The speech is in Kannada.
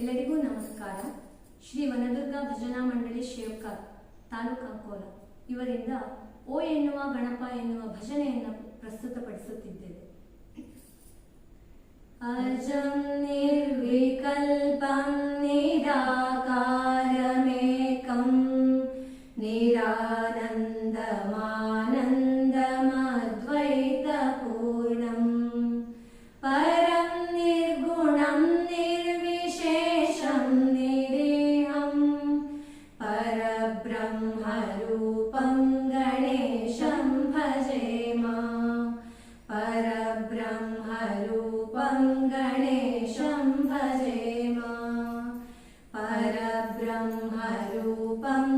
ಎಲ್ಲರಿಗೂ ನಮಸ್ಕಾರ. ಶ್ರೀ ವನದುರ್ಗಾ ಭಜನಾ ಮಂಡಳಿ ಶೇವ್ಕರ್ ತಾಲೂಕು ಅಂಕೋಲ. ಇವರಿಂದ ಓ ಎನ್ನುವ ಗಣಪ ಎನ್ನುವ ಭಜನೆಯನ್ನು ಪ್ರಸ್ತುತಪಡಿಸುತ್ತಿದ್ದೇವೆ. ब्रह्मरूपम्